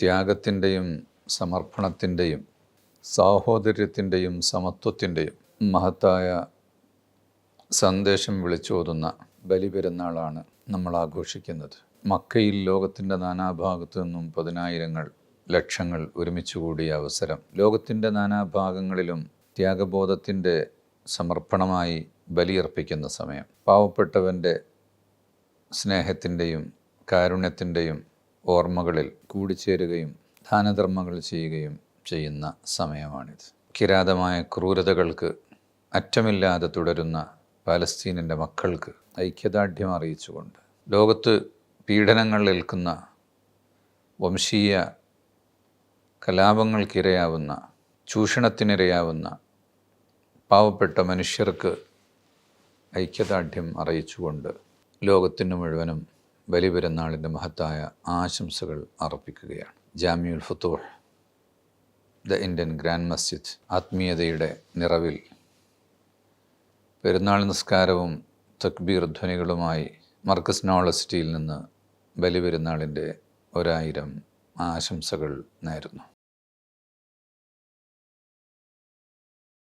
ത്യാഗത്തിന്റെയും സമർപ്പണത്തിന്റെയും സാഹോദര്യത്തിന്റെയും സമത്വത്തിന്റെയും മഹത്തായ സന്ദേശം വിളിച്ചോതുന്ന ബലിപെരുന്നാളാണ് നമ്മൾ ആഘോഷിക്കുന്നത്. മക്കയിൽ ലോകത്തിന്റെ നാനാഭാഗത്തു നിന്നും പതിനായിരങ്ങൾ ലക്ഷങ്ങൾ ഒരുമിച്ച് കൂടിയ അവസരം. ലോകത്തിന്റെ നാനാഭാഗങ്ങളിലും ത്യാഗബോധത്തിന്റെ സമർപ്പണമായി ബലിയർപ്പിക്കുന്ന സമയം. പാവപ്പെട്ടവന്റെ സ്നേഹത്തിന്റെയും കാരുണ്യത്തിന്റെയും ഓർമ്മകളിൽ കൂടിച്ചേരുകയും ദാനധർമ്മങ്ങൾ ചെയ്യുകയും ചെയ്യുന്ന സമയമാണിത്. കിരാതമായ ക്രൂരതകൾക്ക് അറ്റമില്ലാതെ തുടരുന്ന പാലസ്തീനിന്റെ മക്കൾക്ക് ഐക്യദാർഢ്യം അറിയിച്ചുകൊണ്ട് ലോകത്ത് പീഡനങ്ങൾ ഏൽക്കുന്ന വംശീയ കലാപങ്ങൾക്കിരയാവുന്ന ചൂഷണത്തിനിരയാവുന്ന പാവപ്പെട്ട മനുഷ്യർക്ക് ഐക്യദാർഢ്യം അറിയിച്ചുകൊണ്ട് ലോകത്തിന് മുഴുവനും ബലിപെരുന്നാളിന്റെ മഹത്തായ ആശംസകൾ അർപ്പിക്കുകയാണ്. Jamiul Futuh the Indian grand Masjid ആത്മീയതയുടെ നിറവിൽ പെരുന്നാൾ നിസ്കാരവും തക്ബീർ ധ്വനികളുമായി മർക്കസ് നോളസിറ്റിയിൽ നിന്ന് ബലിപെരുന്നാളിന്റെ ഒരായിരം ആശംസകൾ നേരുന്നു.